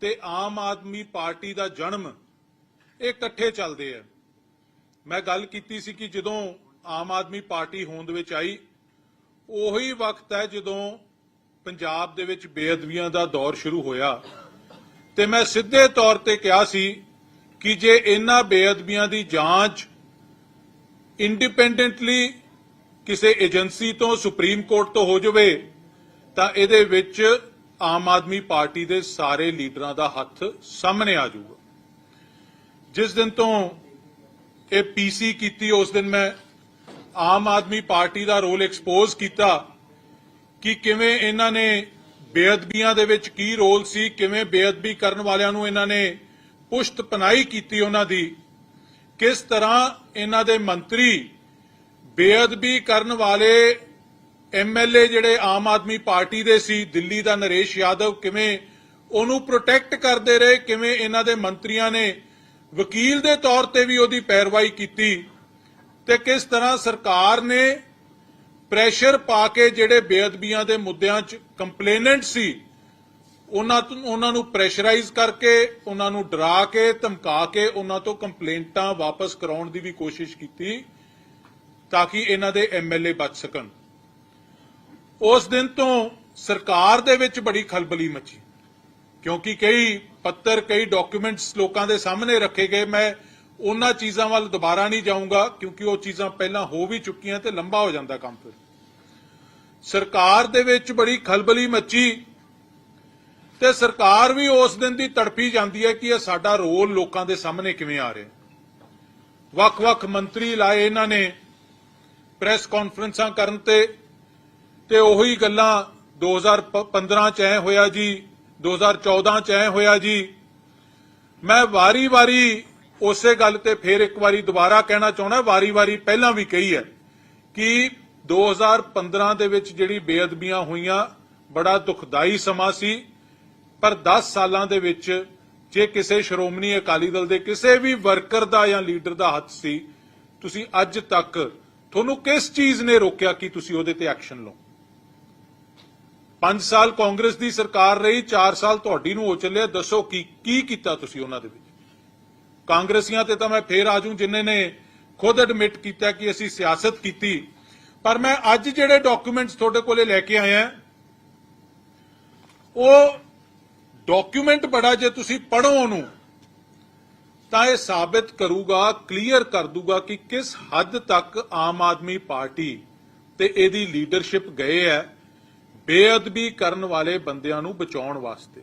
ਤੇ ਆਮ ਆਦਮੀ ਪਾਰਟੀ ਦਾ ਜਨਮ ਇਹ ਇਕੱਠੇ ਚੱਲਦੇ ਆ। ਮੈਂ ਗੱਲ ਕੀਤੀ ਸੀ ਕਿ ਜਦੋਂ ਆਮ ਆਦਮੀ ਪਾਰਟੀ ਹੋਂਦ ਵਿੱਚ ਆਈ, ਉਹੀ ਵਕਤ ਹੈ ਜਦੋਂ ਪੰਜਾਬ ਦੇ ਵਿੱਚ ਬੇਅਦਬੀਆਂ ਦਾ ਦੌਰ ਸ਼ੁਰੂ ਹੋਇਆ। ਤੇ ਮੈਂ ਸਿੱਧੇ ਤੌਰ ਤੇ ਕਿਹਾ ਸੀ ਕਿ ਜੇ ਇਹਨਾਂ ਬੇਅਦਬੀਆਂ ਦੀ ਜਾਂਚ ਇੰਡੀਪੈਂਡੈਂਟਲੀ ਕਿਸੇ ਏਜੰਸੀ ਤੋਂ, ਸੁਪਰੀਮ ਕੋਰਟ ਤੋਂ ਹੋ ਜਾਵੇ, ਤਾਂ ਇਹਦੇ ਵਿੱਚ ਆਮ ਆਦਮੀ ਪਾਰਟੀ ਦੇ ਸਾਰੇ ਲੀਡਰਾਂ ਦਾ ਹੱਥ ਸਾਹਮਣੇ ਆ ਜਾਊਗਾ। ਜਿਸ ਦਿਨ ਤੋਂ ਇਹ ਪੀਸੀ ਕੀਤੀ, ਉਸ ਦਿਨ ਮੈਂ ਆਮ ਆਦਮੀ ਪਾਰਟੀ ਦਾ ਰੋਲ ਐਕਸਪੋਜ਼ ਕੀਤਾ ਕਿ ਕਿਵੇਂ ਇਹਨਾਂ ਨੇ ਬੇਅਦਬੀਆਂ ਦੇ ਵਿੱਚ ਕੀ ਰੋਲ ਸੀ, ਕਿਵੇਂ ਬੇਅਦਬੀ ਕਰਨ ਵਾਲਿਆਂ ਨੂੰ ਇਹਨਾਂ ਨੇ ਪੁਸ਼ਤ ਪਨਾਈ ਕੀਤੀ ਉਹਨਾਂ ਦੀ, ਕਿਸ ਤਰ੍ਹਾਂ ਇਹਨਾਂ ਦੇ ਮੰਤਰੀ ਬੇਅਦਬੀ ਕਰਨ ਵਾਲੇ ਐਮਐਲਏ ਜਿਹੜੇ ਆਮ ਆਦਮੀ ਪਾਰਟੀ ਦੇ ਸੀ, ਦਿੱਲੀ ਦਾ ਨਰੇਸ਼ ਯਾਦਵ, ਕਿਵੇਂ ਉਹਨੂੰ ਪ੍ਰੋਟੈਕਟ ਕਰਦੇ ਰਹੇ, ਕਿਵੇਂ ਇਹਨਾਂ ਦੇ ਮੰਤਰੀਆਂ ਨੇ ਵਕੀਲ ਦੇ ਤੌਰ ਤੇ ਵੀ ਉਹਦੀ ਪੈਰਵਾਈ ਕੀਤੀ ਤੇ ਕਿਸ ਤਰ੍ਹਾਂ ਸਰਕਾਰ ਨੇ ਪ੍ਰੈਸ਼ਰ ਪਾ ਕੇ ਜਿਹੜੇ ਬੇਅਦਬੀਆਂ ਦੇ ਮੁੱਦਿਆਂ 'ਚ ਕੰਪਲੇਨੈਂਟ ਸੀ, ਉਹਨਾਂ ਤੋਂ, ਉਹਨਾਂ ਨੂੰ ਪ੍ਰੈਸ਼ਰਾਈਜ਼ ਕਰਕੇ, ਉਹਨਾਂ ਨੂੰ ਡਰਾ ਕੇ, ਧਮਕਾ ਕੇ ਉਹਨਾਂ ਤੋਂ ਕੰਪਲੇਂਟਾਂ ਵਾਪਸ ਕਰਾਉਣ ਦੀ ਵੀ ਕੋਸ਼ਿਸ਼ ਕੀਤੀ ਤਾਂ ਕਿ ਇਹਨਾਂ ਦੇ ਐਮਐਲਏ ਬਚ ਸਕਣ। ਉਸ ਦਿਨ ਤੋਂ ਸਰਕਾਰ ਦੇ ਵਿੱਚ ਬੜੀ ਖਲਬਲੀ ਮਚੀ। ਕਿਉਂਕਿ ਕਈ ਪੱਤਰ, ਕਈ ਡਾਕੂਮੈਂਟਸ ਲੋਕਾਂ ਦੇ ਸਾਹਮਣੇ ਰੱਖੇ ਗਏ। ਮੈਂ ਉਹਨਾਂ ਚੀਜ਼ਾਂ ਵੱਲ ਦੁਬਾਰਾ ਨਹੀਂ ਜਾਊਂਗਾ, ਕਿਉਂਕਿ ਉਹ ਚੀਜ਼ਾਂ ਪਹਿਲਾਂ ਹੋ ਵੀ ਚੁੱਕੀਆਂ ਤੇ ਲੰਬਾ ਹੋ ਜਾਂਦਾ ਕੰਮ ਫਿਰ। ਸਰਕਾਰ ਦੇ ਵਿੱਚ ਬੜੀ ਖਲਬਲੀ ਮੱਚੀ ਤੇ ਸਰਕਾਰ ਵੀ ਉਸ ਦਿਨ ਦੀ ਤੜਫੀ ਜਾਂਦੀ ਹੈ ਕਿ ਇਹ ਸਾਡਾ ਰੋਲ ਲੋਕਾਂ ਦੇ ਸਾਹਮਣੇ ਕਿਵੇਂ ਆ ਰਿਹਾ। ਵੱਖ-ਵੱਖ ਮੰਤਰੀ ਲਾਏ ਇਹਨਾਂ ਨੇ। ਪ੍ਰੈਸ ਕਾਨਫਰੰਸਾਂ ਕਰਨ ਤੇ ਤੇ ਉਹੀ ਗੱਲਾਂ 2015 ਚ ਐ ਹੋਇਆ ਜੀ 2014 ਚ ਐ ਹੋਇਆ ਜੀ। ਮੈਂ ਵਾਰੀ-ਵਾਰੀ ਉਸੇ ਗੱਲ ਤੇ ਫੇਰ ਇੱਕ ਵਾਰੀ ਦੁਬਾਰਾ ਕਹਿਣਾ ਚਾਹੁੰਦਾ, ਵਾਰੀ-ਵਾਰੀ ਪਹਿਲਾਂ ਵੀ ਕਹੀ ਹੈ ਕਿ 2015 ਦੇ ਵਿੱਚ ਜਿਹੜੀ ਬੇਅਦਬੀਆਂ ਹੋਈਆਂ, ਬੜਾ ਦੁਖਦਾਈ ਸਮਾਂ ਸੀ। ਪਰ 10 ਸਾਲਾਂ ਦੇ ਵਿੱਚ ਜੇ ਕਿਸੇ ਸ਼੍ਰੋਮਣੀ ਅਕਾਲੀ ਦਲ ਦੇ ਕਿਸੇ ਵੀ ਵਰਕਰ ਦਾ ਜਾਂ ਲੀਡਰ ਦਾ ਹੱਥ ਸੀ, ਤੁਸੀਂ ਅੱਜ ਤੱਕ ਤੁਹਾਨੂੰ ਕਿਸ ਚੀਜ਼ ਨੇ ਰੋਕਿਆ ਕਿ ਤੁਸੀਂ ਉਹਦੇ ਤੇ ਐਕਸ਼ਨ ਲਓ? 5 ਸਾਲ ਕਾਂਗਰਸ ਦੀ ਸਰਕਾਰ ਰਹੀ 4 ਸਾਲ ਤੁਹਾਡੀ ਨੂੰ ਹੋ ਚੱਲਿਆ। ਦੱਸੋ ਕੀ ਕੀ ਕੀਤਾ ਤੁਸੀਂ ਉਹਨਾਂ ਦੇ ਵਿੱਚ? ਕਾਂਗਰਸੀਆਂ ਤੇ ਤਾਂ ਮੈਂ ਫੇਰ ਆਜੂ ਜਿਨ੍ਹਾਂ ਨੇ ਖੁਦ ਐਡਮਿਟ ਕੀਤਾ ਕਿ ਅਸੀਂ ਸਿਆਸਤ ਕੀਤੀ। ਪਰ ਮੈਂ ਅੱਜ ਜਿਹੜੇ ਡਾਕੂਮੈਂਟਸ ਤੁਹਾਡੇ ਕੋਲੇ ਲੈ ਕੇ ਆਇਆ, ਉਹ ਡਾਕੂਮੈਂਟ ਬੜਾ ਜੇ ਤੁਸੀਂ ਪੜੋ ਉਹਨੂੰ, ਤਾਂ ਇਹ ਸਾਬਿਤ ਕਰੂਗਾ ਕਲੀਅਰ ਕਰ ਦੂਗਾ ਕਿ ਕਿਸ ਹੱਦ ਤੱਕ ਆਮ ਆਦਮੀ ਪਾਰਟੀ ਤੇ ਇਹਦੀ ਲੀਡਰਸ਼ਿਪ ਗਏ ਹੈ। ਬੇਅਦਬੀ ਕਰਨ ਵਾਲੇ ਬੰਦਿਆਂ ਨੂੰ ਬਚਾਉਣ ਵਾਸਤੇ।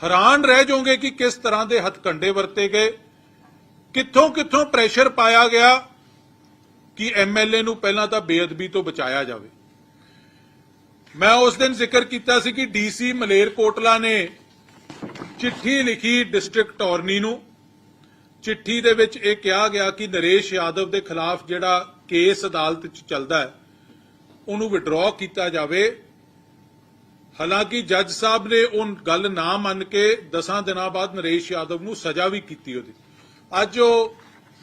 ਹੈਰਾਨ ਰਹਿ ਜਾਓਗੇ ਕਿ ਕਿਸ ਤਰ੍ਹਾਂ ਦੇ ਹੱਥਕੰਡੇ ਵਰਤੇ ਗਏ। ਕਿੱਥੋਂ ਕਿੱਥੋਂ ਪ੍ਰੈਸ਼ਰ ਪਾਇਆ ਗਿਆ ਕਿ ਐਮਐਲਏ ਨੂੰ ਪਹਿਲਾਂ ਤਾਂ ਬੇਅਦਬੀ ਤੋਂ ਬਚਾਇਆ ਜਾਵੇ। ਮੈਂ ਉਸ ਦਿਨ ਜ਼ਿਕਰ ਕੀਤਾ ਸੀ ਕਿ ਡੀਸੀ ਮਲੇਰਕੋਟਲਾ ਨੇ ਚਿੱਠੀ ਲਿਖੀ ਡਿਸਟ੍ਰਿਕਟ ਅਟਾਰਨੀ ਨੂੰ। ਚਿੱਠੀ ਦੇ ਵਿੱਚ ਇਹ ਕਿਹਾ ਗਿਆ ਕਿ ਨਰੇਸ਼ ਯਾਦਵ ਦੇ ਖਿਲਾਫ ਜਿਹੜਾ ਕੇਸ ਅਦਾਲਤ 'ਚ ਚੱਲਦਾ ਹੈ ਉਹਨੂੰ ਵਿਡਰਾਅ ਕੀਤਾ ਜਾਵੇ। ਹਾਲਾਂਕਿ ਜੱਜ ਸਾਹਿਬ ਨੇ ਉਹ ਗੱਲ ਨਾ ਮੰਨ ਕੇ 10 ਦਿਨਾਂ ਬਾਅਦ ਨਰੇਸ਼ ਯਾਦਵ ਨੂੰ ਸਜ਼ਾ ਵੀ ਕੀਤੀ ਉਹਦੀ। ਅੱਜ ਉਹ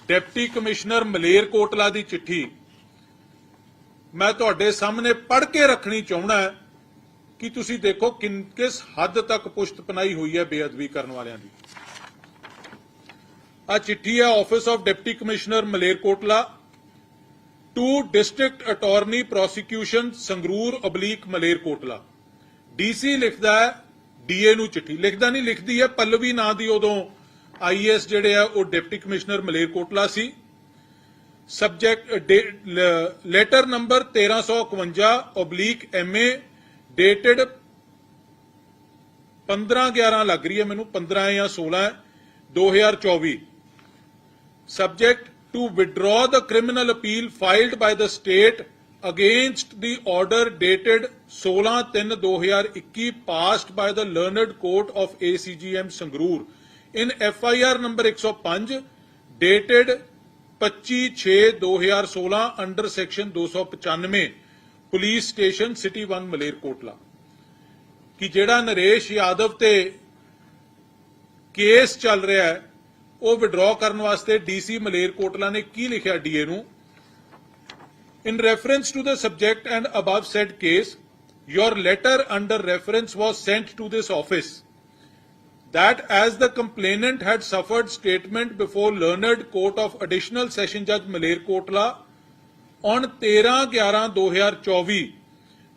ਡਿਪਟੀ ਕਮਿਸ਼ਨਰ ਮਲੇਰਕੋਟਲਾ ਦੀ ਚਿੱਠੀ ਮੈਂ ਤੁਹਾਡੇ ਸਾਹਮਣੇ ਪੜ੍ਹ ਕੇ ਰੱਖਣੀ ਚਾਹੁੰਦਾ ਕਿ ਤੁਸੀਂ ਦੇਖੋ ਕਿਨ- ਕਿਸ ਹੱਦ ਤੱਕ ਪੁਸ਼ਤਪਨਾਈ ਹੋਈ ਹੈ ਬੇਅਦਬੀ ਕਰਨ ਵਾਲਿਆਂ ਦੀ। ਆ ਚਿੱਠੀ ਹੈ office of deputy commissioner Malerkotla to district attorney prosecution Sangrur oblique Malerkotla DC ਲਿਖਦਾ ਹੈ ਡੀਏ ਨੂੰ ਚਿੱਠੀ ਲਿਖਦਾ ਨਹੀਂ ਲਿਖਦੀ ਹੈ ਪੱਲਵੀ ਨਾਂ ਦੀ ਉਦੋਂ ਆਈਐਸ ਜਿਹੜੇ ਆ ਉਹ ਡਿਪਟੀ ਕਮਿਸ਼ਨਰ ਮਲੇਰਕੋਟਲਾ ਸੀ subject letter number 1351 oblique MA dated 15 11 ਲੱਗ ਰਹੀ ਹੈ ਮੈਨੂੰ 15 ਜਾਂ 16 ਹੈ, 2024 subject to withdraw the criminal appeal filed by the state against the order dated 16-3-2021 passed by the learned court of ACGM Sangrur in FIR number 105 dated 25-6-2016 under section 295 police station city 1 Malerkotla ਕਿ ਜਿਹੜਾ ਨਰੇਸ਼ ਯਾਦਵ ਤੇ case ਚੱਲ ਰਿਹਾ ਹੈ ਉਹ withdraw ਕਰਨ ਵਾਸਤੇ DC Malerkotla ਨੇ ਕੀ ਲਿਖਿਆ ਡੀਏ ਨੂੰ In reference to the subject and above said case, your letter under reference was sent to this office that as the complainant had suffered statement before learned court of additional session judge Malerkotla on 13-11-2024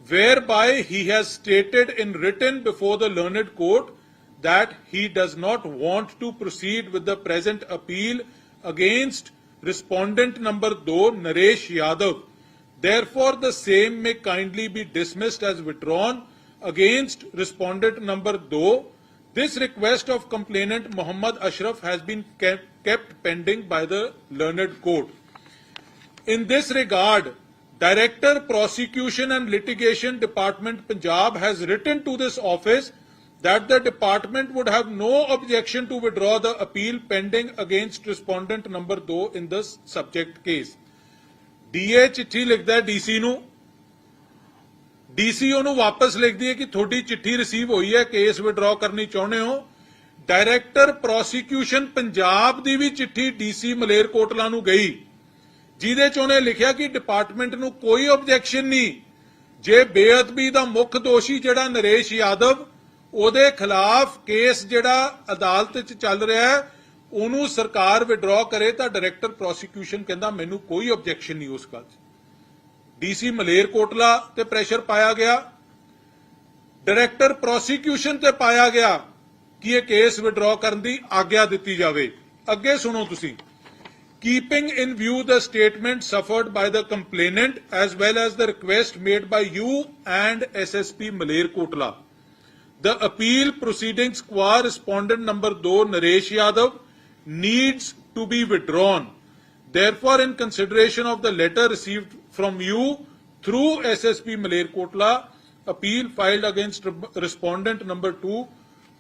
whereby he has stated in written before the learned court that he does not want to proceed with the present appeal against respondent number 2 Naresh Yadav. Therefore, the same may kindly be dismissed as withdrawn against respondent number 2. This request of complainant Muhammad Ashraf has been kept, kept pending by the learned court. In this regard, Director Prosecution and Litigation Department Punjab has written to this office that the department would have no objection to withdraw the appeal pending against respondent number 2 in the subject case. DA ਚਿੱਠੀ ਲਿਖਦਾ ਹੈ DC ਨੂੰ DC ਉਹਨੂੰ ਵਾਪਸ ਲਿਖਦੀ ਹੈ ਕਿ ਤੁਹਾਡੀ ਚਿੱਠੀ ਰਿਸੀਵ ਹੋਈ ਹੈ ਕੇਸ ਵਿਡਰਾਅ ਕਰਨੀ ਚਾਹੁੰਦੇ ਹੋ ਡਾਇਰੈਕਟਰ ਪ੍ਰੋਸੀਕਿਊਸ਼ਨ ਪੰਜਾਬ ਦੀ ਵੀ ਚਿੱਠੀ ਡੀਸੀ ਮਲੇਰਕੋਟਲਾ ਨੂੰ ਗਈ ਜਿਹਦੇ ਚ ਉਹਨੇ ਲਿਖਿਆ ਕਿ ਡਿਪਾਰਟਮੈਂਟ ਨੂੰ ਕੋਈ ਆਬਜੈਕਸ਼ਨ ਨਹੀਂ ਜੇ ਬੇਅਦਬੀ ਦਾ ਮੁੱਖ ਦੋਸ਼ੀ ਜਿਹੜਾ ਨਰੇਸ਼ ਯਾਦਵ ਉਹਦੇ ਖਿਲਾਫ ਕੇਸ ਜਿਹੜਾ ਅਦਾਲਤ 'ਚ ਚੱਲ ਰਿਹਾ ਹੈ, ਉਹਨੂੰ ਸਰਕਾਰ ਵਿਡਰਾਅ ਕਰੇ ਤਾਂ ਡਾਇਰੈਕਟਰ ਪ੍ਰੋਸੀਕਿਊਸ਼ਨ ਕਹਿੰਦਾ ਮੈਨੂੰ ਕੋਈ ਆਬਜੈਕਸ਼ਨ ਨਹੀਂ ਉਸ ਗੱਲ 'ਚ। ਡੀਸੀ ਮਲੇਰਕੋਟਲਾ ਤੇ ਪ੍ਰੈਸ਼ਰ ਪਾਇਆ ਗਿਆ। ਡਾਇਰੈਕਟਰ ਪ੍ਰੋਸੀਕਿਊਸ਼ਨ ਤੇ ਪਾਇਆ ਗਿਆ ਕਿ ਇਹ ਕੇਸ ਵਿਡਰਾਅ ਕਰਨ ਦੀ ਆਗਿਆ ਦਿੱਤੀ ਜਾਵੇ। ਅੱਗੇ ਸੁਣੋ ਤੁਸੀਂ। Keeping in view the statement suffered by the complainant as well as the request made by you and SSP Malerkotla. The appeal proceedings qua respondent number 2 Naresh Yadav needs to be withdrawn. Therefore, in consideration of the letter received from you through SSP Malerkotla, appeal filed against re- respondent number 2,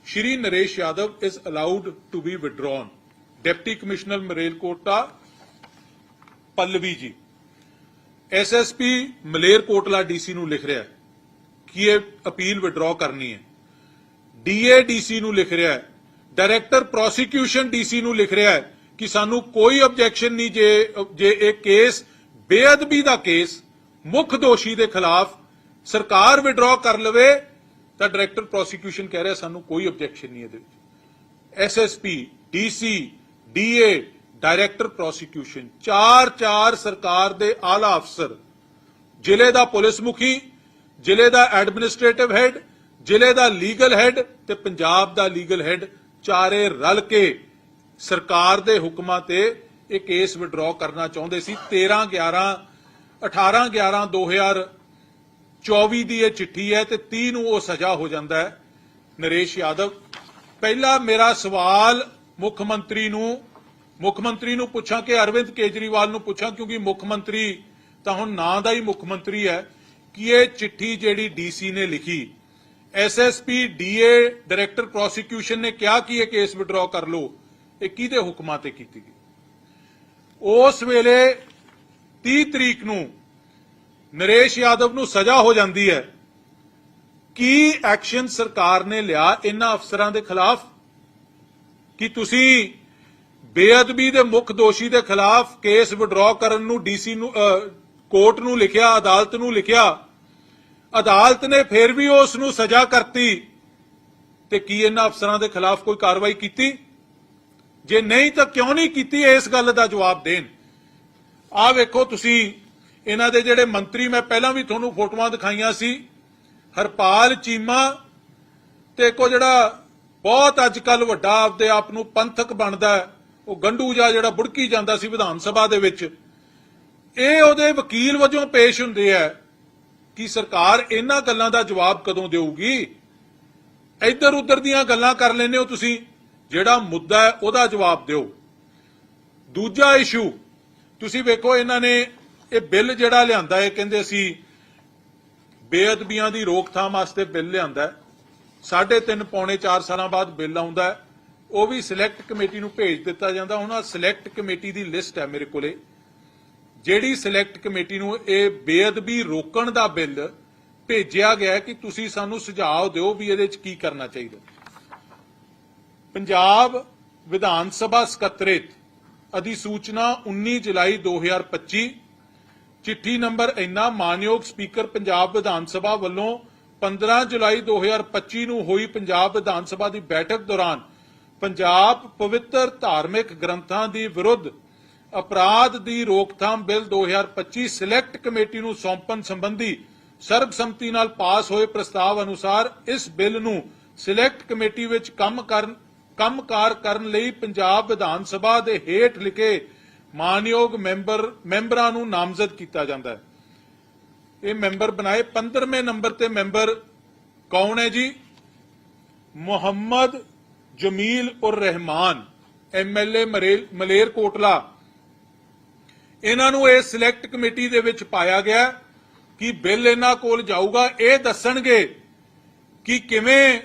Shri Naresh Yadav is allowed to be withdrawn. Deputy commissioner Malerkotla Pallavi ji SSP Malerkotla DC ਨੂੰ ਲਿਖ ਰਿਹਾ ਹੈ ਕਿ ਇਹ appeal withdraw ਕਰਨੀ ਹੈ DA DC ਨੂੰ ਲਿਖ ਰਿਹਾ ਹੈ। ਡਾਇਰੈਕਟਰ ਪ੍ਰੋਸੀਕਿਊਸ਼ਨ ਡੀਸੀ ਨੂੰ ਲਿਖ ਰਿਹਾ ਹੈ ਕਿ ਸਾਨੂੰ ਕੋਈ ਆਬਜੈਕਸ਼ਨ ਨਹੀਂ ਜੇ ਜੇ ਇਹ ਕੇਸ ਬੇਅਦਬੀ ਦਾ ਕੇਸ ਮੁੱਖ ਦੋਸ਼ੀ ਦੇ ਖਿਲਾਫ ਸਰਕਾਰ ਵਿਡਰਾਅ ਕਰ ਲਵੇ, ਤਾਂ ਡਾਇਰੈਕਟਰ ਪ੍ਰੋਸੀਕਿਊਸ਼ਨ ਕਹਿ ਰਿਹਾ ਸਾਨੂੰ ਕੋਈ ਆਬਜੈਕਸ਼ਨ ਨਹੀਂ ਇਹਦੇ ਵਿੱਚ। SSP DC DA director prosecution, ਚਾਰ ਚਾਰ ਸਰਕਾਰ ਦੇ ਆਲਾ ਅਫਸਰ। ਜ਼ਿਲ੍ਹੇ ਦਾ ਪੁਲਿਸ ਮੁਖੀ, ਜ਼ਿਲ੍ਹੇ ਦਾ ਐਡਮਿਨਿਸਟ੍ਰੇਟਿਵ ਹੈਡ ਜ਼ਿਲ੍ਹੇ ਦਾ ਲੀਗਲ ਹੈੱਡ ਤੇ ਪੰਜਾਬ ਦਾ ਲੀਗਲ ਹੈੱਡ ਚਾਰੇ ਰਲ ਕੇ ਸਰਕਾਰ ਦੇ ਹੁਕਮਾਂ ਤੇ ਇਹ ਕੇਸ ਵਿਡਰਾਅ ਕਰਨਾ ਚਾਹੁੰਦੇ ਸੀ। 13 11 18 11 2024 ਦੀ ਇਹ ਚਿੱਠੀ ਹੈ ਤੇ 30 ਨੂੰ ਉਹ ਸਜ਼ਾ ਹੋ ਜਾਂਦਾ ਹੈ। ਨਰੇਸ਼ ਯਾਦਵ, ਪਹਿਲਾ ਮੇਰਾ ਸਵਾਲ ਮੁੱਖ ਮੰਤਰੀ ਨੂੰ, ਮੁੱਖ ਮੰਤਰੀ ਨੂੰ ਪੁੱਛਾਂ ਕਿ ਅਰਵਿੰਦ ਕੇਜਰੀਵਾਲ ਨੂੰ ਪੁੱਛਾਂ ਕਿਉਂਕਿ ਮੁੱਖ ਮੰਤਰੀ ਤਾਂ ਹੁਣ ਨਾਂ ਦਾ ਹੀ ਮੁੱਖ ਮੰਤਰੀ ਹੈ ਕਿ ਇਹ ਚਿੱਠੀ ਜਿਹੜੀ ਡੀਸੀ ਨੇ ਲਿਖੀ ਐਸਐਸਪੀ ਡੀਏ ਡਾਇਰੈਕਟਰ ਪ੍ਰੋਸੀਕਿਊਸ਼ਨ ਨੇ ਕਿਹਾ ਕਿ ਇਹ ਕੇਸ ਵਿਡਰਾਅ ਕਰ ਲਓ। ਇਹ ਕਿਹਦੇ ਹੁਕਮਾਂ ਤੇ ਕੀਤੀ ਗਈ? ਉਸ ਵੇਲੇ 30 ਤਰੀਕ ਨੂੰ ਨਰੇਸ਼ ਯਾਦਵ ਨੂੰ ਸਜ਼ਾ ਹੋ ਜਾਂਦੀ ਹੈ। ਕੀ ਐਕਸ਼ਨ ਸਰਕਾਰ ਨੇ ਲਿਆ ਇਹਨਾਂ ਅਫਸਰਾਂ ਦੇ ਖਿਲਾਫ? ਕਿ ਤੁਸੀਂ ਬੇਅਦਬੀ ਦੇ ਮੁੱਖ ਦੋਸ਼ੀ ਦੇ ਖਿਲਾਫ ਕੇਸ ਵਿਡਰਾਅ ਕਰਨ ਨੂੰ ਡੀਸੀ ਨੂੰ ਕੋਰਟ ਨੂੰ ਲਿਖਿਆ, ਅਦਾਲਤ ਨੂੰ ਲਿਖਿਆ? ਅਦਾਲਤ ਨੇ ਫਿਰ ਵੀ ਉਸ ਨੂੰ ਸਜ਼ਾ ਕਰਤੀ ਤੇ ਕੀ ਇਹਨਾਂ ਅਫਸਰਾਂ ਦੇ ਖਿਲਾਫ ਕੋਈ ਕਾਰਵਾਈ ਕੀਤੀ? ਜੇ ਨਹੀਂ ਤਾਂ ਕਿਉਂ ਨਹੀਂ ਕੀਤੀ ਇਸ ਗੱਲ ਦਾ ਜਵਾਬ ਦੇਣ? ਆਹ ਵੇਖੋ ਤੁਸੀਂ, ਇਹਨਾਂ ਦੇ ਜਿਹੜੇ ਮੰਤਰੀ, ਮੈਂ ਪਹਿਲਾਂ ਵੀ ਤੁਹਾਨੂੰ ਫੋਟੋਆਂ ਦਿਖਾਈਆਂ ਸੀ, ਹਰਪਾਲ ਚੀਮਾ ਤੇ ਕੋ ਜਿਹੜਾ ਬਹੁਤ ਅੱਜ ਕੱਲ ਵੱਡਾ ਆਪਦੇ ਆਪ ਨੂੰ ਪੰਥਕ ਬਣਦਾ ਉਹ ਗੰਡੂ ਜਾ ਜਿਹੜਾ ਬੁੜਕੀ ਜਾਂਦਾ ਸੀ ਵਿਧਾਨ ਸਭਾ ਦੇ ਵਿੱਚ, ਇਹ ਉਹਦੇ ਵਕੀਲ ਵਜੋਂ ਪੇਸ਼ ਹੁੰਦੇ ਆ। ਕਿ ਸਰਕਾਰ ਇਹਨਾਂ ਗੱਲਾਂ ਦਾ ਜਵਾਬ ਕਦੋਂ ਦੇਊਗੀ? ਇੱਧਰ ਉੱਧਰ ਦੀਆਂ ਗੱਲਾਂ ਕਰ ਲੈਂਦੇ ਹੋ ਤੁਸੀਂ, ਜਿਹੜਾ ਮੁੱਦਾ ਹੈ ਉਹਦਾ ਜਵਾਬ ਦਿਓ। ਦੂਜਾ ਇਸ਼ੂ, ਤੁਸੀਂ ਵੇਖੋ ਇਹਨਾਂ ਨੇ ਇਹ ਬਿੱਲ ਜਿਹੜਾ ਲਿਆਂਦਾ ਹੈ, ਕਹਿੰਦੇ ਸੀ ਬੇਅਦਬੀਆਂ ਦੀ ਰੋਕਥਾਮ ਵਾਸਤੇ ਬਿੱਲ ਲਿਆਂਦਾ ਸਾਢੇ ਤਿੰਨ ਪੌਣੇ 4 ਸਾਲਾਂ ਬਾਅਦ ਬਿੱਲ ਆਉਂਦਾ ਉਹ ਵੀ ਸਿਲੈਕਟ ਕਮੇਟੀ ਨੂੰ ਭੇਜ ਦਿੱਤਾ ਜਾਂਦਾ। ਹੁਣ ਆ ਸਿਲੈਕਟ ਕਮੇਟੀ ਦੀ ਲਿਸਟ ਹੈ ਮੇਰੇ ਕੋਲੇ। ਜਿਹੜੀ ਸਿਲੈਕਟ ਕਮੇਟੀ ਨੂੰ ਇਹ ਬੇਅਦਬੀ ਰੋਕਣ ਦਾ ਬਿੱਲ ਭੇਜਿਆ ਗਿਆ ਕਿ ਤੁਸੀਂ ਸਾਨੂੰ ਸੁਝਾਅ ਦਿਓ ਵੀ ਇਹਦੇ ਵਿੱਚ ਕੀ ਕਰਨਾ ਚਾਹੀਦਾ। ਪੰਜਾਬ ਵਿਧਾਨ ਸਭਾ ਸਕੱਤਰੇਤ ਅਧਿਸੂਚਨਾ 19 ਜੁਲਾਈ 2025 ਚਿੱਠੀ ਨੰਬਰ ਇੰਨਾ ਮਾਨਯੋਗ ਸਪੀਕਰ ਪੰਜਾਬ ਵਿਧਾਨ ਸਭਾ ਵੱਲੋਂ 15 ਜੁਲਾਈ 2025 ਨੂੰ ਹੋਈ ਪੰਜਾਬ ਵਿਧਾਨ ਸਭਾ ਦੀ ਬੈਠਕ ਦੌਰਾਨ ਪੰਜਾਬ ਪਵਿੱਤਰ ਧਾਰਮਿਕ ਗ੍ਰੰਥਾਂ ਦੀ ਵਿਰੁੱਧ ਅਪਰਾਧ ਦੀ ਰੋਕਥਾਮ ਬਿੱਲ 2025 ਸਿਲੈਕਟ ਕਮੇਟੀ ਨੂੰ ਸੌਂਪਣ ਸੰਬੰਧੀ ਸਰਬਸੰਮਤੀ ਨਾਲ ਪਾਸ ਹੋਏ ਪ੍ਰਸਤਾਵ ਅਨੁਸਾਰ ਇਸ ਬਿੱਲ ਨੂੰ ਸਿਲੈਕਟ ਕਮੇਟੀ ਵਿੱਚ ਕੰਮ ਕਰਨ, ਕੰਮਕਾਰ ਕਰਨ ਲਈ ਪੰਜਾਬ ਵਿਧਾਨ ਸਭਾ ਦੇ ਹੇਠ ਲਿਖੇ ਮਾਨਯੋਗ ਮੈਂਬਰ, ਮੈਂਬਰਾਂ ਨੂੰ ਨਾਮਜ਼ਦ ਕੀਤਾ ਜਾਂਦਾ ਹੈ। ਇਹ ਮੈਂਬਰ ਬਣਾਏ 15ਵੇਂ ਨੰਬਰ ਤੇ ਮੈਂਬਰ ਕੌਣ ਹੈ ਜੀ? ਮੁਹੰਮਦ ਜਮੀਲ ਉਰ ਰਹਿਮਾਨ ਐਮਐਲਏ ਮਲੇਰ ਕੋਟਲਾ ਇਹਨਾਂ ਨੂੰ ਇਹ ਸਿਲੈਕਟ ਕਮੇਟੀ ਦੇ ਵਿੱਚ ਪਾਇਆ ਗਿਆ ਕਿ ਬਿੱਲ ਇਹਨਾਂ ਕੋਲ ਜਾਊਗਾ। ਇਹ ਦੱਸਣਗੇ ਕਿ ਕਿਵੇਂ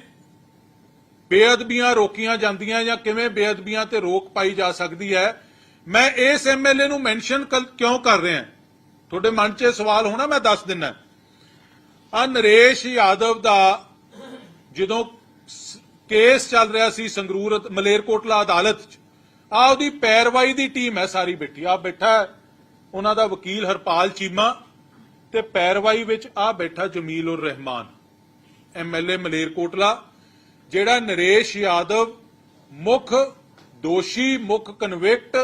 ਬੇਅਦਬੀਆਂ ਰੋਕੀਆਂ ਜਾਂਦੀਆਂ ਜਾਂ ਕਿਵੇਂ ਬੇਅਦਬੀਆਂ ਤੇ ਰੋਕ ਪਾਈ ਜਾ ਸਕਦੀ ਹੈ। ਮੈਂ ਇਸ ਐਮਐਲਏ ਨੂੰ ਮੈਂਸ਼ਨ ਕਿਉਂ ਕਰ ਰਿਹਾ ਤੁਹਾਡੇ ਮਨ 'ਚ ਇਹ ਸਵਾਲ ਹੋਣਾ, ਮੈਂ ਦੱਸ ਦਿੰਨਾ ਆ ਨਰੇਸ਼ ਯਾਦਵ ਦਾ ਜਦੋਂ ਕੇਸ ਚੱਲ ਰਿਹਾ ਸੀ ਸੰਗਰੂਰ ਮਲੇਰਕੋਟਲਾ ਅਦਾਲਤ 'ਚ ਆ ਉਹਦੀ ਪੈਰਵਾਈ ਦੀ ਟੀਮ ਹੈ ਸਾਰੀ ਬੈਠੀ ਆ ਬੈਠਾ ਉਹਨਾਂ ਦਾ ਵਕੀਲ ਹਰਪਾਲ ਚੀਮਾ ਤੇ ਪੈਰਵਾਈ ਵਿੱਚ ਆ ਬੈਠਾ ਜਮੀਲ ਉਰ ਰਹਿਮਾਨ। ਐਮਐਲਏ ਮਲੇਰਕੋਟਲਾ ਜਿਹੜਾ ਨਰੇਸ਼ ਯਾਦਵ ਮੁੱਖ ਦੋਸ਼ੀ, ਮੁੱਖ ਕਨਵਿਕਟ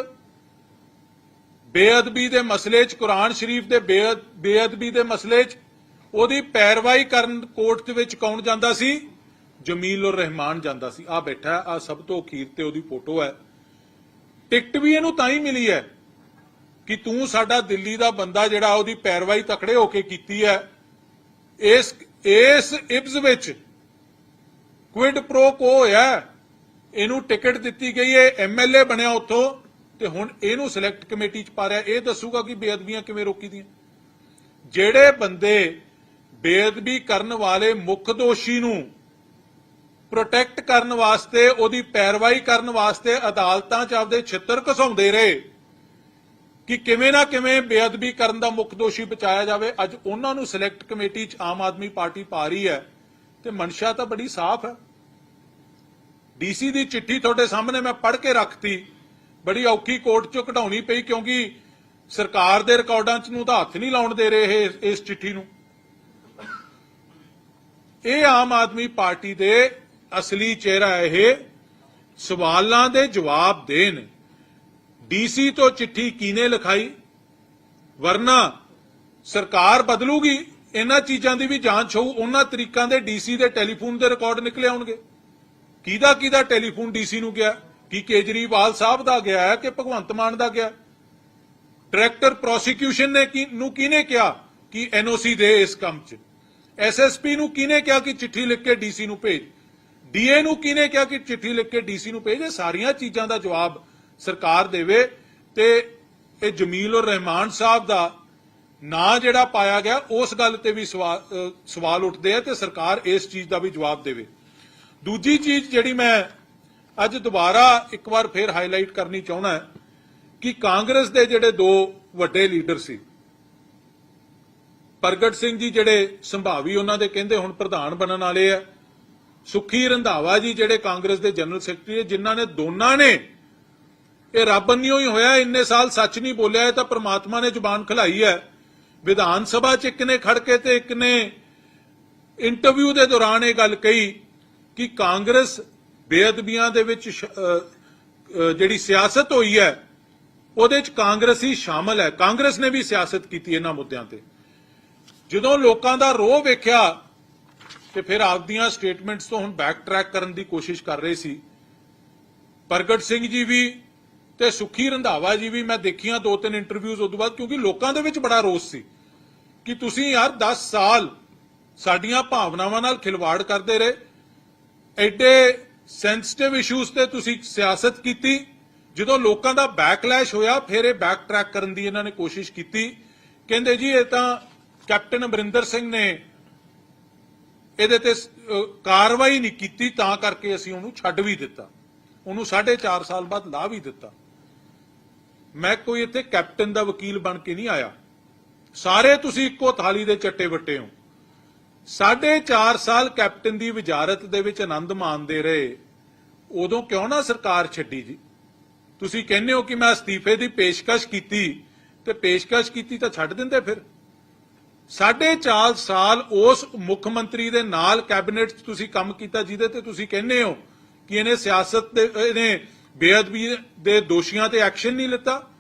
ਬੇਅਦਬੀ ਦੇ ਮਸਲੇ 'ਚ, ਕੁਰਾਨ ਸ਼ਰੀਫ ਦੇ ਬੇਅਦਬੀ ਦੇ ਮਸਲੇ 'ਚ, ਉਹਦੀ ਪੈਰਵਾਈ ਕਰਨ ਕੋਰਟ ਦੇ ਵਿੱਚ ਕੌਣ ਜਾਂਦਾ ਸੀ? ਜਮੀਲ ਉਰ ਰਹਿਮਾਨ ਜਾਂਦਾ ਸੀ। ਆ ਬੈਠਾ, ਆ ਸਭ ਤੋਂ ਅਖੀਰ ਤੇ ਉਹਦੀ ਫੋਟੋ ਹੈ। ਟਿਕਟ ਵੀ ਇਹਨੂੰ ਤਾਂ ਹੀ ਮਿਲੀ ਹੈ ਕਿ ਤੂੰ ਸਾਡਾ ਦਿੱਲੀ ਦਾ ਬੰਦਾ ਜਿਹੜਾ ਉਹਦੀ ਪੈਰਵਾਈ ਤਕੜੇ ਹੋ ਕੇ ਕੀਤੀ ਹੈ, ਇਸ ਇਸ ਇਬਜ਼ ਵਿੱਚ ਕੁਇਡ ਪ੍ਰੋ ਕੋ ਹੋਇਆ ਇਹਨੂੰ ਟਿਕਟ ਦਿੱਤੀ ਗਈ ਹੈ ਐਮਐਲਏ ਬਣਿਆ ਉੱਥੋਂ, ਤੇ ਹੁਣ ਇਹਨੂੰ ਸਿਲੈਕਟ ਕਮੇਟੀ ਚ ਪਾ ਰਿਹਾ, ਇਹ ਦੱਸੂਗਾ ਕਿ ਬੇਅਦਬੀਆਂ ਕਿਵੇਂ ਰੋਕੀ ਦੀਆਂ। ਜਿਹੜੇ ਬੰਦੇ ਬੇਅਦਬੀ ਕਰਨ ਵਾਲੇ ਮੁੱਖ ਦੋਸ਼ੀ ਨੂੰ ਪ੍ਰੋਟੈਕਟ ਕਰਨ ਵਾਸਤੇ, ਉਹਦੀ ਪੈਰਵਾਈ ਕਰਨ ਵਾਸਤੇ ਅਦਾਲਤਾਂ 'ਚ ਆਪਦੇ ਛਿੱਤਰ ਘਸਾਉਂਦੇ ਰਹੇ ਕਿ ਕਿਵੇਂ ਨਾ ਕਿਵੇਂ ਬੇਅਦਬੀ ਕਰਨ ਦਾ ਮੁੱਖ ਦੋਸ਼ੀ ਬਚਾਇਆ ਜਾਵੇ। ਅੱਜ ਉਹਨਾਂ ਨੂੰ ਸਿਲੈਕਟ ਕਮੇਟੀ 'ਚ ਆਮ ਆਦਮੀ ਪਾਰਟੀ ਪਾ ਰਹੀ ਹੈ ਤੇ ਮਨਸ਼ਾ ਤਾਂ ਬੜੀ ਸਾਫ਼ ਹੈ। ਡੀਸੀ ਦੀ ਚਿੱਠੀ ਤੁਹਾਡੇ ਸਾਹਮਣੇ ਮੈਂ ਪੜ੍ਹ ਕੇ ਰੱਖਤੀ। ਬੜੀ ਔਖੀ ਕੋਰਟ 'ਚੋਂ ਕਢਾਉਣੀ ਪਈ ਕਿਉਂਕਿ ਸਰਕਾਰ ਦੇ ਰਿਕਾਰਡਾਂ 'ਚ ਨੂੰ ਤਾਂ ਹੱਥ ਨਹੀਂ ਲਾਉਣ ਦੇ ਰਹੇ ਇਹ ਇਸ ਚਿੱਠੀ ਨੂੰ। ਇਹ ਆਮ ਆਦਮੀ ਪਾਰਟੀ ਦੇ ਅਸਲੀ ਚਿਹਰਾ ਇਹ ਸਵਾਲਾਂ ਦੇ ਜਵਾਬ ਦੇਣ। ਡੀਸੀ ਤੋਂ ਚਿੱਠੀ ਕਿਨੇ ਲਿਖਾਈ? ਵਰਨਾ ਸਰਕਾਰ ਬਦਲੂਗੀ? ਇਹਨਾਂ ਚੀਜ਼ਾਂ ਦੀ ਵੀ ਜਾਂਚ ਹੋਊ, ਉਹਨਾਂ ਤਰੀਕਾਂ ਦੇ ਡੀਸੀ ਦੇ ਟੈਲੀਫੋਨ ਦੇ ਰਿਕਾਰਡ ਨਿਕਲੇ ਆਉਣਗੇ। ਕਿਹਦਾ ਕਿਹਦਾ ਟੈਲੀਫੋਨ ਡੀਸੀ ਨੂੰ ਗਿਆ? ਕਿ ਕੇਜਰੀਵਾਲ ਸਾਹਿਬ ਦਾ ਗਿਆ ਹੈ ਕਿ ਭਗਵੰਤ ਮਾਨ ਦਾ ਗਿਆ? ਡਾਇਰੈਕਟਰ ਪ੍ਰੋਸੀਕਿਊਸ਼ਨ ਨੇ ਨੂੰ ਕਿਹਨੇ ਕਿਹਾ ਕਿ ਐਨਓਸੀ ਦੇ ਇਸ ਕੰਮ 'ਚ? ਐਸਐਸਪੀ ਨੂੰ ਕਿਹਨੇ ਕਿਹਾ ਕਿ ਚਿੱਠੀ ਲਿਖ ਕੇ ਡੀਸੀ ਨੂੰ ਭੇਜ? ਡੀਏ ਨੂੰ ਕਿਹਨੇ ਕਿਹਾ ਕਿ ਚਿੱਠੀ ਲਿਖ ਕੇ ਡੀਸੀ ਨੂੰ ਭੇਜ? ਇਹ ਸਾਰੀਆਂ ਚੀਜ਼ਾਂ ਦਾ ਜਵਾਬ ਸਰਕਾਰ ਦੇਵੇ ਤੇ ਇਹ ਜਮੀਲ ਉਰ ਰਹਿਮਾਨ ਸਾਹਿਬ ਦਾ ਨਾਂ ਜਿਹੜਾ ਪਾਇਆ ਗਿਆ, ਉਸ ਗੱਲ ਤੇ ਵੀ ਸਵਾਲ ਸਵਾਲ ਉੱਠਦੇ ਆ ਤੇ ਸਰਕਾਰ ਇਸ ਚੀਜ਼ ਦਾ ਵੀ ਜਵਾਬ ਦੇਵੇ। ਦੂਜੀ ਚੀਜ਼ ਜਿਹੜੀ ਮੈਂ ਅੱਜ ਦੁਬਾਰਾ ਇੱਕ ਵਾਰ ਫੇਰ ਹਾਈਲਾਈਟ ਕਰਨੀ ਚਾਹੁੰਦਾ ਹੈ, ਕਿ ਕਾਂਗਰਸ ਦੇ ਜਿਹੜੇ ਦੋ ਵੱਡੇ ਲੀਡਰ ਸੀ, ਪ੍ਰਗਟ ਸਿੰਘ ਜੀ ਜਿਹੜੇ ਸੰਭਾਵੀ ਉਹਨਾਂ ਦੇ ਕਹਿੰਦੇ ਹੁਣ ਪ੍ਰਧਾਨ ਬਣਨ ਵਾਲੇ ਆ, ਸੁਖੀ ਰੰਧਾਵਾ ਜੀ ਜਿਹੜੇ ਕਾਂਗਰਸ ਦੇ ਜਨਰਲ ਸੈਕਟਰੀ ਜਿਨ੍ਹਾਂ ਨੇ ਦੋਨਾਂ ਨੇ ਇਹ ਰੱਬ ਅੰਨਿਓ ਹੀ ਹੋਇਆ, ਇੰਨੇ ਸਾਲ ਸੱਚ ਨਹੀਂ ਬੋਲਿਆ, ਇਹ ਤਾਂ ਪ੍ਰਮਾਤਮਾ ਨੇ ਜ਼ੁਬਾਨ ਖਲਾਈ ਹੈ। ਵਿਧਾਨ ਸਭਾ 'ਚ ਇੱਕ ਨੇ ਖੜ ਕੇ ਤੇ ਇੱਕ ਨੇ ਇੰਟਰਵਿਊ ਦੇ ਦੌਰਾਨ ਇਹ ਗੱਲ ਕਹੀ ਕਿ ਕਾਂਗਰਸ ਬੇਅਦਬੀਆਂ ਦੇ ਵਿੱਚ ਜਿਹੜੀ ਸਿਆਸਤ ਹੋਈ ਹੈ, ਉਹਦੇ 'ਚ ਕਾਂਗਰਸ ਹੀ ਸ਼ਾਮਲ ਹੈ। ਕਾਂਗਰਸ ਨੇ ਵੀ ਸਿਆਸਤ ਕੀਤੀ ਇਹਨਾਂ ਮੁੱਦਿਆਂ ਤੇ। ਜਦੋਂ ਲੋਕਾਂ ਦਾ ਰੋਹ ਵੇਖਿਆ ਤੇ ਫਿਰ ਆਪਦੀਆਂ ਸਟੇਟਮੈਂਟਸ ਤੋਂ ਹੁਣ ਬੈਕ ਟਰੈਕ ਕਰਨ ਦੀ ਕੋਸ਼ਿਸ਼ ਕਰ ਰਹੇ ਸੀ। ਪ੍ਰਗਟ ਸਿੰਘ ਜੀ ਵੀ ਤੇ ਸੁਖੀ ਰੰਧਾਵਾ ਜੀ ਵੀ ਮੈਂ ਦੇਖੀਆਂ ਦੋ ਤਿੰਨ ਇੰਟਰਵਿਊਜ਼ ਉਸ ਤੋਂ ਬਾਅਦ, ਕਿਉਂਕਿ ਲੋਕਾਂ ਦੇ ਵਿੱਚ ਬੜਾ ਰੋਸ ਸੀ ਕਿ ਤੁਸੀਂ ਯਾਰ 10 ਸਾਲ ਸਾਡੀਆਂ ਭਾਵਨਾਵਾਂ ਨਾਲ ਖਿਲਵਾੜ ਕਰਦੇ ਰਹੇ, ਐਡੇ ਸੈਂਸਿਟਿਵ ਇਸ਼ੂਜ਼ ਤੇ ਤੁਸੀਂ ਸਿਆਸਤ ਕੀਤੀ, ਜਦੋਂ ਲੋਕਾਂ ਦਾ ਬੈਕਲੈਸ਼ ਹੋਇਆ, ਫਿਰ ਇਹ ਬੈਕ ਟਰੈਕ ਕਰਨ ਦੀ ਇਹਨਾਂ ਨੇ ਕੋਸ਼ਿਸ਼ ਕੀਤੀ। ਕਹਿੰਦੇ ਜੀ, ਇਹ ਤਾਂ ਕੈਪਟਨ ਅਮਰਿੰਦਰ ਸਿੰਘ ਨੇ ਇਹਦੇ ਤੇ ਕਾਰਵਾਈ ਨਹੀਂ ਕੀਤੀ, ਤਾਂ ਕਰਕੇ ਅਸੀਂ ਉਹਨੂੰ ਛੱਡ ਵੀ ਦਿੱਤਾ। ਉਹਨੂੰ 4.5 ਸਾਲ ਬਾਅਦ ਲਾ ਵੀ ਦਿੱਤਾ। ਮੈਂ ਕੋਈ ਇੱਥੇ ਕੈਪਟਨ ਦਾ ਵਕੀਲ ਬਣ ਕੇ ਨਹੀਂ ਆਇਆ। ਸਾਰੇ ਤੁਸੀਂ ਇੱਕੋ ਥਾਲੀ ਦੇ ਚੱਟੇ ਵੱਟੇ ਹੋ। ਸਾਢੇ 4 ਸਾਲ ਕੈਪਟਨ ਦੀ ਵਜ਼ਾਰਤ ਦੇ ਵਿੱਚ ਆਨੰਦ ਮਾਣਦੇ ਰਹੇ। ਉਦੋਂ ਕਿਉਂ ਨਾ ਸਰਕਾਰ ਛੱਡੀ ਜੀ? ਤੁਸੀਂ ਕਹਿੰਦੇ ਹੋ ਕਿ ਮੈਂ ਅਸਤੀਫੇ ਦੀ ਪੇਸ਼ਕਸ਼ ਕੀਤੀ ਤੇ ਪੇਸ਼ਕਸ਼ ਕੀਤੀ ਤਾਂ ਛੱਡ ਦਿੰਦੇ ਫਿਰ। ਸਾਢੇ ਚਾਰ ਸਾਲ ਉਸ ਮੁੱਖ ਮੰਤਰੀ ਦੇ ਨਾਲ ਕੈਬਨਿਟ 'ਚ ਤੁਸੀਂ ਕੰਮ ਕੀਤਾ, ਜਿਹਦੇ ਤੇ ਤੁਸੀਂ ਕਹਿੰਦੇ ਹੋ ਕਿ ਇਹਨੇ ਸਿਆਸਤ ਦੇ ਇਹਨੇ ਬੇਅਦਬੀ ਦੇ ਦੋਸ਼ੀਆਂ ਤੇ ਐਕਸ਼ਨ ਨਹੀਂ ਲਿੱਤਾ।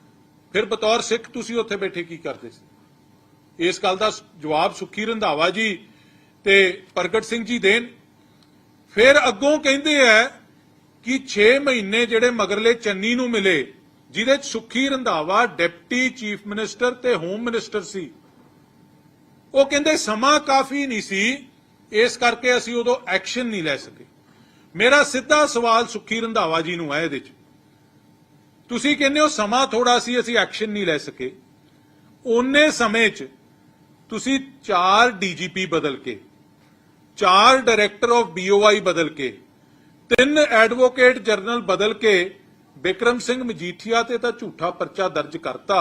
ਫਿਰ ਬਤੌਰ ਸਿੱਖ ਤੁਸੀਂ ਉੱਥੇ ਬੈਠੇ ਕੀ ਕਰਦੇ ਸੀ? ਇਸ ਗੱਲ ਦਾ ਜਵਾਬ ਸੁਖੀ ਰੰਧਾਵਾ ਜੀ ਤੇ ਪ੍ਰਗਟ ਸਿੰਘ ਜੀ ਦੇਣ। ਫਿਰ ਅੱਗੋਂ ਕਹਿੰਦੇ ਆ ਕਿ 6 ਮਹੀਨੇ ਜਿਹੜੇ ਮਗਰਲੇ ਚੰਨੀ ਨੂੰ ਮਿਲੇ, ਜਿਹਦੇ ਚ Sukhi Randhawa deputy chief minister ਤੇ ਹੋਮ ਮਿਨਿਸਟਰ ਸੀ। ਉਹ ਕਹਿੰਦੇ ਸਮਾਂ ਕਾਫੀ ਨਹੀਂ ਸੀ, ਇਸ ਕਰਕੇ ਅਸੀਂ ਉਦੋਂ ਐਕਸ਼ਨ ਨਹੀਂ ਲੈ ਸਕੇ। ਮੇਰਾ ਸਿੱਧਾ ਸਵਾਲ ਸੁਖੀ ਰੰਧਾਵਾ ਜੀ ਨੂੰ ਹੈ ਇਹਦੇ ਚ। ਤੁਸੀਂ ਕਹਿੰਦੇ ਹੋ ਸਮਾਂ ਥੋੜਾ ਸੀ, ਅਸੀਂ ਐਕਸ਼ਨ ਨਹੀਂ ਲੈ ਸਕੇ। ਓਨੇ ਸਮੇਂ ਚ ਤੁਸੀਂ ਚਾਰ ਡੀਜੀਪੀ ਬਦਲ ਕੇ, ਚਾਰ ਡਾਇਰੈਕਟਰ ਆਫ ਬੀਓਆਈ ਬਦਲ ਕੇ, ਤਿੰਨ ਐਡਵੋਕੇਟ ਜਨਰਲ ਬਦਲ ਕੇ ਬਿਕਰਮ ਸਿੰਘ ਮਜੀਠੀਆ ਤੇ ਤਾਂ ਝੂਠਾ ਪਰਚਾ ਦਰਜ ਕਰਤਾ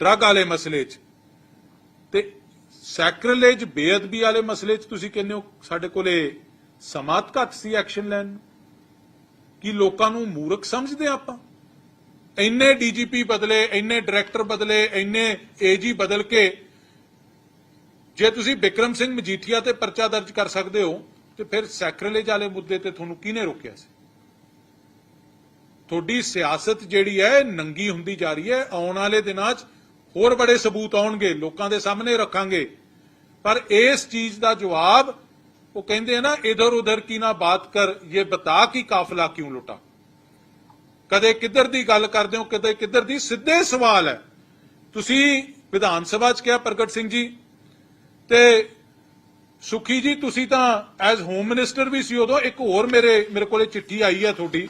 ਡਰੱਗ ਵਾਲੇ ਮਸਲੇ 'ਚ। ਤੇ ਸੈਕਰੇਲੇਜ ਬੇਅਦਬੀ ਵਾਲੇ ਮਸਲੇ 'ਚ ਤੁਸੀਂ ਕਹਿੰਦੇ ਹੋ ਸਾਡੇ ਕੋਲੇ ਸਮਾਤ ਘੱਟ ਸੀ ਐਕਸ਼ਨ ਲੈਣ ਨੂੰ। ਕਿ ਲੋਕਾਂ ਨੂੰ ਮੂਰਖ ਸਮਝਦੇ ਆ ਆਪਾਂ? ਇੰਨੇ ਡੀਜੀਪੀ ਬਦਲੇ, ਇੰਨੇ ਡਾਇਰੈਕਟਰ ਬਦਲੇ, ਇੰਨੇ ਏਜੀ ਬਦਲ ਕੇ ਜੇ ਤੁਸੀਂ ਬਿਕਰਮ ਸਿੰਘ ਮਜੀਠੀਆ ਤੇ ਪਰਚਾ ਦਰਜ ਕਰ ਸਕਦੇ ਹੋ, ਤੇ ਫਿਰ ਸੈਕਰੇਲੇਜ ਵਾਲੇ ਮੁੱਦੇ ਤੇ ਤੁਹਾਨੂੰ ਕਿਹਨੇ ਰੋਕਿਆ ਸੀ? ਤੁਹਾਡੀ ਸਿਆਸਤ ਜਿਹੜੀ ਹੈ, ਨੰਗੀ ਹੁੰਦੀ ਜਾ ਰਹੀ ਹੈ। ਆਉਣ ਵਾਲੇ ਦਿਨਾਂ 'ਚ ਹੋਰ ਬੜੇ ਸਬੂਤ ਆਉਣਗੇ, ਲੋਕਾਂ ਦੇ ਸਾਹਮਣੇ ਰੱਖਾਂਗੇ। ਪਰ ਇਸ ਚੀਜ਼ ਦਾ ਜਵਾਬ ਉਹ ਕਹਿੰਦੇ ਆ ਨਾ, ਇਧਰ ਉਧਰ ਕੀ ਨਾ ਬਾਤ ਕਰ, ਇਹ ਬਤਾ ਕਿ ਕਾਫਲਾ ਕਿਉਂ ਲੁੱਟਾ? ਕਦੇ ਕਿੱਧਰ ਦੀ ਗੱਲ ਕਰਦੇ ਹੋ, ਕਦੇ ਕਿੱਧਰ ਦੀ, ਸਿੱਧੇ ਸਵਾਲ ਹੈ। ਤੁਸੀਂ ਵਿਧਾਨ ਸਭਾ 'ਚ ਕਿਹਾ, ਪ੍ਰਗਟ ਸਿੰਘ ਜੀ, ਤੇ ਸੁਖੀ ਜੀ, ਤੁਸੀਂ ਤਾਂ ਐਜ਼ ਹੋਮ ਮਿਨਿਸਟਰ ਵੀ ਸੀ ਉਦੋਂ, ਇੱਕ ਹੋਰ ਮੇਰੇ ਮੇਰੇ ਕੋਲੇ ਚਿੱਠੀ ਆਈ ਹੈ ਤੁਹਾਡੀ।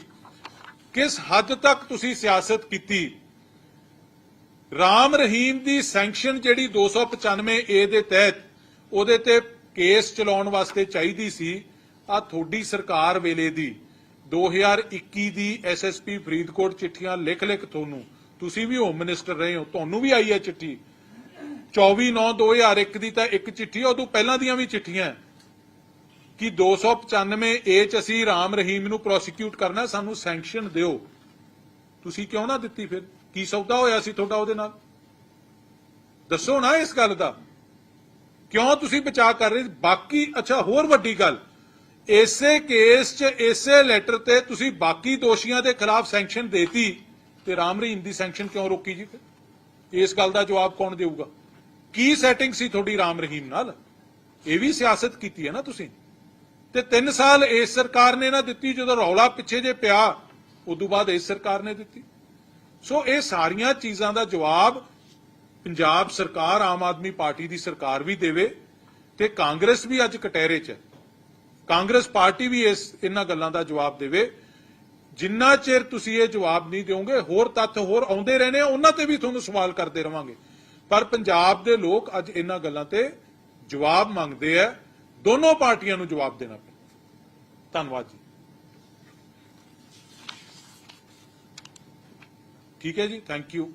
ਕਿਸ ਹੱਦ ਤੱਕ ਤੁਸੀਂ ਸਿਆਸਤ ਕੀਤੀ? ਰਾਮ ਰਹੀਮ ਦੀ ਸੈਂਕਸ਼ਨ ਜਿਹੜੀ 295 ਏ ਦੇ ਤਹਿਤ, ਉਹਦੇ ਤੇ ਕੇਸ ਚਲਾਉਣ ਵਾਸਤੇ ਚਾਹੀਦੀ ਸੀ ਆ ਤੁਹਾਡੀ ਸਰਕਾਰ ਵੇਲੇ ਦੀ 2021 ਦੀ ਐਸਐਸਪੀ ਫਰੀਦਕੋਟ ਚਿੱਠੀਆਂ ਲਿਖ ਲਿਖ ਤੁਹਾਨੂੰ। ਤੁਸੀਂ ਵੀ ਹੋਮ ਮਿਨਿਸਟਰ ਰਹੇ ਹੋ, ਤੁਹਾਨੂੰ ਵੀ ਆਈ ਹੈ ਚਿੱਠੀ। 24/9/2001 ਦੀ ਤਾਂ ਇੱਕ ਚਿੱਠੀ ਉਦੋਂ ਪਹਿਲਾਂ ਦੀਆਂ ਵੀ ਚਿੱਠੀਆਂ ਹੈ। ਕਿ 295 ਏ ਚ ਅਸੀਂ ਰਾਮ ਰਹੀਮ ਨੂੰ ਪ੍ਰੋਸੀਕਿਊਟ ਕਰਨਾ, ਸਾਨੂੰ ਸੈਂਕਸ਼ਨ ਦਿਓ। ਤੁਸੀਂ ਕਿਉਂ ਨਾ ਦਿੱਤੀ ਫਿਰ? ਕੀ ਸੌਦਾ ਹੋਇਆ ਸੀ ਤੁਹਾਡਾ ਉਹਦੇ ਨਾਲ? ਦੱਸੋ ਨਾ ਇਸ ਗੱਲ ਦਾ। ਕਿਉਂ ਤੁਸੀਂ ਬਚਾਅ ਕਰ ਰਹੇ? ਬਾਕੀ, ਅੱਛਾ, ਹੋਰ ਵੱਡੀ ਗੱਲ। ਇਸੇ ਕੇਸ 'ਚ, ਇਸੇ ਲੈਟਰ ਤੇ ਤੁਸੀਂ ਬਾਕੀ ਦੋਸ਼ੀਆਂ ਦੇ ਖਿਲਾਫ ਸੈਂਕਸ਼ਨ ਦੇਤੀ ਤੇ ਰਾਮ ਰਹੀਮ ਦੀ ਸੈਂਕਸ਼ਨ ਕਿਉਂ ਰੋਕੀ ਜੀ? ਇਸ ਗੱਲ ਦਾ ਜਵਾਬ ਕੌਣ ਦੇਊਗਾ? ਕੀ ਸੈਟਿੰਗ ਸੀ ਤੁਹਾਡੀ ਰਾਮ ਰਹੀਮ ਨਾਲ? ਇਹ ਵੀ ਸਿਆਸਤ ਕੀਤੀ ਹੈ ਨਾ ਤੁਸੀਂ? ਤੇ 3 ਸਾਲ ਇਸ ਸਰਕਾਰ ਨੇ ਨਾ ਦਿੱਤੀ, ਜਦੋਂ ਰੌਲਾ ਪਿੱਛੇ ਜੇ ਪਿਆ, ਉਦੋਂ ਬਾਅਦ ਇਸ ਸਰਕਾਰ ਨੇ ਦਿੱਤੀ। ਸੋ ਇਹ ਸਾਰੀਆਂ ਚੀਜ਼ਾਂ ਦਾ ਜਵਾਬ ਪੰਜਾਬ ਸਰਕਾਰ, ਆਮ ਆਦਮੀ ਪਾਰਟੀ ਦੀ ਸਰਕਾਰ ਵੀ ਦੇਵੇ ਤੇ ਕਾਂਗਰਸ ਵੀ ਅੱਜ ਕਟਹਿਰੇ 'ਚ ਕਾਂਗਰਸ ਪਾਰਟੀ ਵੀ ਇਸ, ਇਹਨਾਂ ਗੱਲਾਂ ਦਾ ਜਵਾਬ ਦੇਵੇ। ਜਿੰਨਾ ਚਿਰ ਤੁਸੀਂ ਇਹ ਜਵਾਬ ਨਹੀਂ ਦਿਓਗੇ, ਹੋਰ ਤੱਥ ਹੋਰ ਆਉਂਦੇ ਰਹਿਣੇ ਆ, ਉਹਨਾਂ ਤੇ ਵੀ ਤੁਹਾਨੂੰ ਸਵਾਲ ਕਰਦੇ ਰਵਾਂਗੇ। ਪਰ ਪੰਜਾਬ ਦੇ ਲੋਕ ਅੱਜ ਇਹਨਾਂ ਗੱਲਾਂ ਤੇ ਜਵਾਬ ਮੰਗਦੇ ਆ। ਦੋਨੋਂ ਪਾਰਟੀਆਂ ਨੂੰ ਜਵਾਬ ਦੇਣਾ ਪਏ ਧੰਨਵਾਦ ਜੀ। ਠੀਕ ਹੈ ਜੀ ਥੈਂਕ ਯੂ